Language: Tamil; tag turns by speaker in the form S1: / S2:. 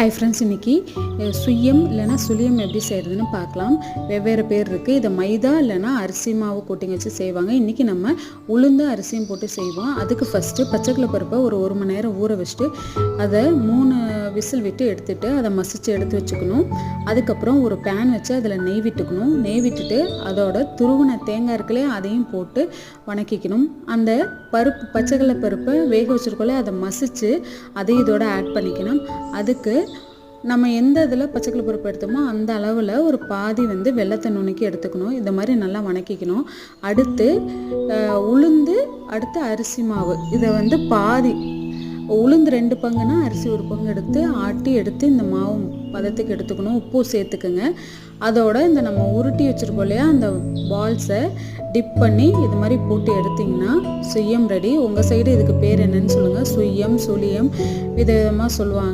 S1: ஹை ஃப்ரெண்ட்ஸ் இன்றைக்கி சுயம் இல்லைன்னா சுழியம் எப்படி செய்கிறதுன்னு பார்க்கலாம். வெவ்வேறு பேர் இருக்குது இதை மைதா இல்லைன்னா அரிசி மாவு கோட்டிங் வச்சு செய்வாங்க. இன்றைக்கி நம்ம உளுந்து அரிசியும் போட்டு செய்வோம். அதுக்கு ஃபஸ்ட்டு பச்சைக்கடலை பருப்பை ஒரு ஒரு மணி நேரம் ஊற வச்சுட்டு அதை மூணு விசில் விட்டு எடுத்துட்டு அதை மசிச்சு எடுத்து வச்சுக்கணும். அதுக்கப்புறம் ஒரு பேன் வச்சு அதில் நெய் விட்டுக்கணும். நெய் விட்டுட்டு அதோட துருவன தேங்காய் இருக்குல்லையே அதையும் போட்டு வணக்கிக்கணும். அந்த பருப்பு பச்சைக்கடலை பருப்பை வேக வச்சுருக்கோல்ல அதை மசிச்சு அதை இதோட ஆட் பண்ணிக்கணும். அதுக்கு நம்ம எந்த இதில் பச்சைக்கடலை பருப்பு எடுத்தோமோ அந்த அளவில் ஒரு பாதி வந்து வெள்ளத்தை நுணுக்கி எடுத்துக்கணும். இந்த மாதிரி நல்லா வணக்கிக்கணும். அடுத்து உளுந்து அடுத்து அரிசி மாவு. இதை வந்து பாதி உளுந்து ரெண்டு பங்குனா அரிசி ஒரு பங்கு எடுத்து ஆட்டி எடுத்து இந்த மாவு பதத்துக்கு எடுத்துக்கணும் உப்பு சேர்த்துக்குங்க. அதோட இந்த நம்ம உருட்டி வச்சுருக்கோம் இல்லையா அந்த பால்ஸை டிப் பண்ணி இது மாதிரி போட்டு எடுத்திங்கன்னா சுயம் ரெடி உங்கள் சைடு இதுக்கு பேர் என்னன்னு சொல்லுங்கள் சுயம் சுழியம் விதவிதமாக சொல்லுவாங்க.